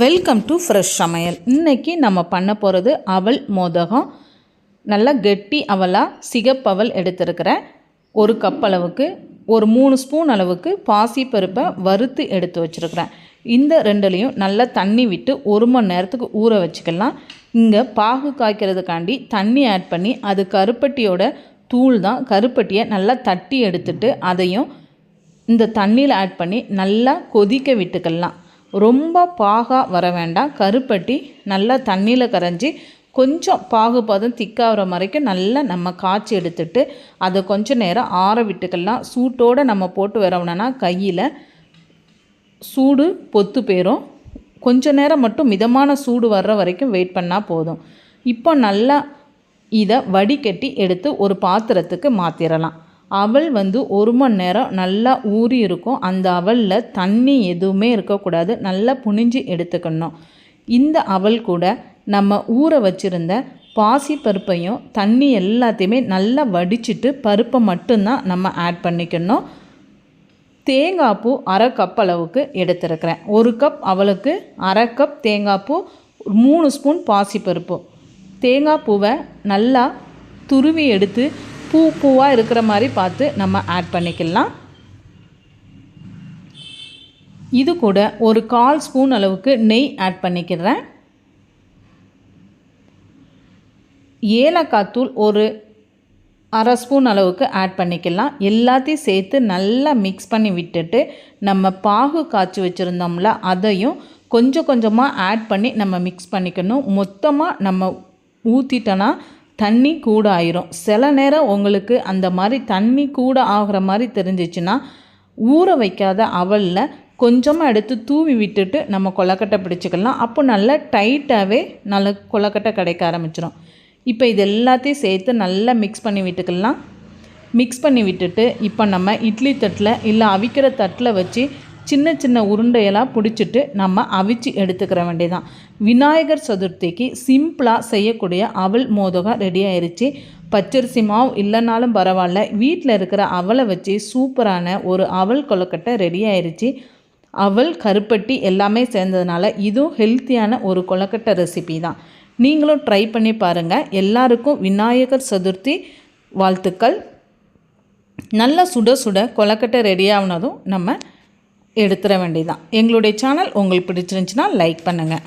Welcome to fresh சமையல். இன்றைக்கி நம்ம பண்ண போகிறது அவல் மோதகம். நல்லா கெட்டி அவலாக சிகப்பவல் எடுத்திருக்கிறேன். ஒரு கப் அளவுக்கு ஒரு மூணு ஸ்பூன் அளவுக்கு பாசிப்பருப்பை வறுத்து எடுத்து வச்சுருக்கிறேன். இந்த ரெண்டுலேயும் நல்லா தண்ணி விட்டு ஒரு மணி நேரத்துக்கு ஊற வச்சுக்கலாம். இங்கே பாகு காய்க்கிறதுக்காண்டி தண்ணி ஆட் பண்ணி அது கருப்பட்டியோட தூள் தான். கருப்பட்டியை நல்லா தட்டி எடுத்துட்டு அதையும் இந்த தண்ணியில் ஆட் பண்ணி நல்லா கொதிக்க விட்டுக்கலாம். ரொம்ப பாகாக வர வேண்டாம். கருப்பட்டி நல்லா தண்ணியில் கரைஞ்சி கொஞ்சம் பாகுபாதம் திக்காகிற வரைக்கும் நல்லா நம்ம காய்ச்சி எடுத்துட்டு அதை கொஞ்சம் நேரம் ஆற விட்டுக்கலாம். சூட்டோடு நம்ம போட்டு வரணும்னா கையில் சூடு பொத்து போயிடும் கொஞ்ச நேரம் மட்டும் மிதமான சூடு வர்ற வரைக்கும் வெயிட் பண்ணால் போதும். இப்போ நல்லா இதை வடிகட்டி எடுத்து ஒரு பாத்திரத்துக்கு மாற்றிடலாம் அவல் வந்து ஒரு மணி நேரம் நல்லா ஊறி இருக்கும். அந்த அவலில் தண்ணி எதுவுமே இருக்கக்கூடாது. நல்லா புனிஞ்சு எடுத்துக்கணும். இந்த அவல் கூட நம்ம ஊற வச்சுருந்த பாசி பருப்பையும் தண்ணி எல்லாத்தையுமே நல்லா வடிச்சிட்டு பருப்பை மட்டும்தான் நம்ம ஆட் பண்ணிக்கணும். தேங்காய் பூ அரை கப் அளவுக்கு எடுத்துருக்கிறேன். ஒரு கப் அவளுக்கு அரை கப் தேங்காய் பூ மூணு ஸ்பூன் பாசிப்பருப்பு. தேங்காய் பூவை நல்லா துருவி எடுத்து பூ பூவாக இருக்கிற மாதிரி பார்த்து நம்ம ஆட் பண்ணிக்கலாம். இது கூட ஒரு கால் ஸ்பூன் அளவுக்கு நெய் ஆட் பண்ணிக்கிறேன். ஏலக்காய் தூள் ஒரு அரை ஸ்பூன் அளவுக்கு ஆட் பண்ணிக்கலாம். எல்லாத்தையும் சேர்த்து நல்லா மிக்ஸ் பண்ணி விட்டுட்டு நம்ம பாகு காய்ச்சி வச்சுருந்தோம்ல அதையும் கொஞ்சம் கொஞ்சமாக ஆட் பண்ணி நம்ம மிக்ஸ் பண்ணிக்கணும். மொத்தமாக நம்ம ஊற்றிட்டோன்னா தண்ணி கூட ஆயிரும் சில நேரம் உங்களுக்கு அந்த மாதிரி தண்ணி கூட ஆகிற மாதிரி தெரிஞ்சிச்சுன்னா ஊற வைக்காத அவலில் கொஞ்சமாக எடுத்து தூவி விட்டுட்டு நம்ம கொலக்கட்டை பிடிச்சிக்கலாம். அப்போ நல்லா டைட்டாகவே நல்ல கொலக்கட்டை கிடைக்க ஆரம்பிச்சிடும் இப்போ இது எல்லாத்தையும் சேர்த்து நல்லா மிக்ஸ் பண்ணி விட்டுக்கலாம். மிக்ஸ் பண்ணி விட்டுட்டு இப்போ நம்ம இட்லி தட்டில் இல்லை அவிக்கிற தட்டில் வச்சு சின்ன சின்ன உருண்டையெல்லாம் பிடிச்சிட்டு நம்ம அவிச்சு எடுத்துக்கிற வேண்டியதான் விநாயகர் சதுர்த்திக்கு சிம்பிளாக செய்யக்கூடிய அவல் மோதகம் ரெடி ஆயிடுச்சு பச்சரிசி மாவு இல்லைனாலும் பரவாயில்ல. வீட்டில் இருக்கிற அவலை வச்சு சூப்பரான ஒரு அவல் கொலக்கட்டை ரெடி ஆயிடுச்சு அவல் கருப்பட்டி எல்லாமே சேர்ந்ததுனால இதுவும் ஹெல்த்தியான ஒரு கொலக்கட்டை ரெசிபி தான். நீங்களும் ட்ரை பண்ணி பாருங்கள் எல்லாருக்கும் விநாயகர் சதுர்த்தி வாழ்த்துக்கள். நல்லா சுட சுட கொலக்கட்டை ரெடி ஆகினதும் நம்ம எடுத்துட வேண்டியதான் எங்களுடைய சேனல் உங்களுக்கு பிடிச்சிருந்துச்சின்னா லைக் பண்ணுங்கள்